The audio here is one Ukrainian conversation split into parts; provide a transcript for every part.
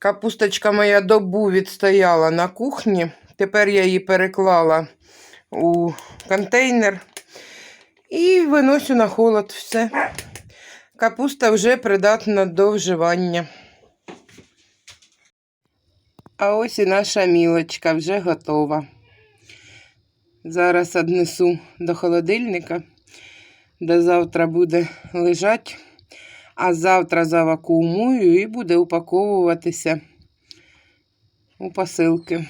Капусточка моя добу відстояла на кухні. Тепер я її переклала у контейнер і виносю на холод все. Капуста вже придатна до вживання. А ось і наша мілочка вже готова. Зараз однесу до холодильника. До завтра буде лежати, а завтра завакуумую і буде упаковуватися у посилки.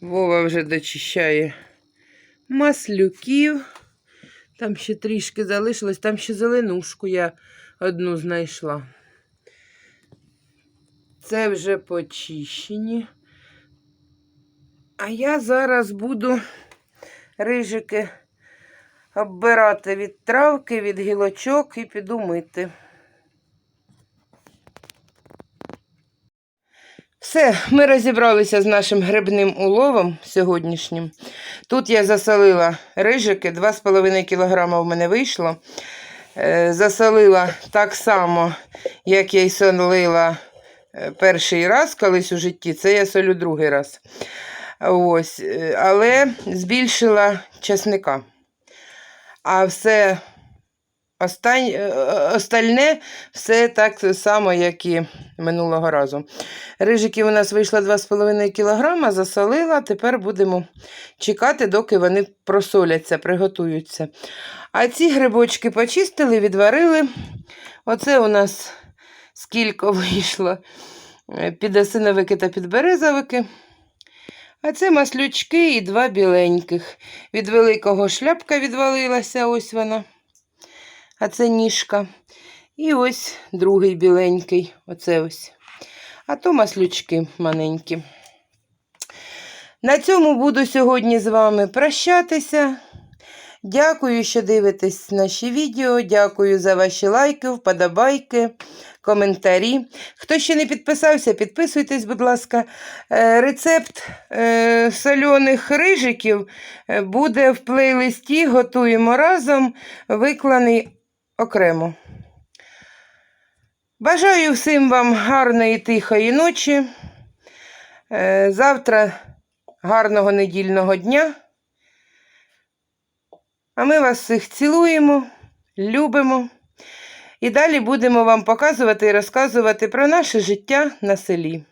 Вова вже дочищає маслюків. Там ще трішки залишилось, там ще зеленушку я одну знайшла. Це вже почищені. А я зараз буду рижики оббирати від травки, від гілочок і піду мити. Все, ми розібралися з нашим грибним уловом сьогоднішнім. Тут я засолила рижики, 2,5 кг в мене вийшло. Е, Засолила так само, як я й солила е, перший раз колись у житті. Це я солю другий раз. Ось, е, але збільшила чесника. А все остань, е, остальне все так само, як і минулого разу. Рижиків у нас вийшло 2,5 кг, засолила. Тепер будемо чекати, доки вони просоляться, приготуються. А ці грибочки почистили, відварили. Оце у нас скільки вийшло е, підосиновики та підберезовики. А це маслючки і два біленьких. Від великого шляпка відвалилася, ось вона. А це ніжка. І ось другий біленький. Оце ось. А то маслючки маленькі. На цьому буду сьогодні з вами прощатися. Дякую, що дивитесь наші відео. Дякую за ваші лайки, вподобайки, коментарі. Хто ще не підписався, підписуйтесь, будь ласка. Е, Рецепт е, соляних рижиків е, буде в плейлисті Готуємо разом, викланий окремо. Бажаю всім вам гарної тихої ночі. Завтра гарного недільного дня. А ми вас всіх цілуємо, любимо. І далі будемо вам показувати і розказувати про наше життя на селі.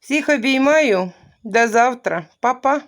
Всіх обіймаю. До завтра. Па-па.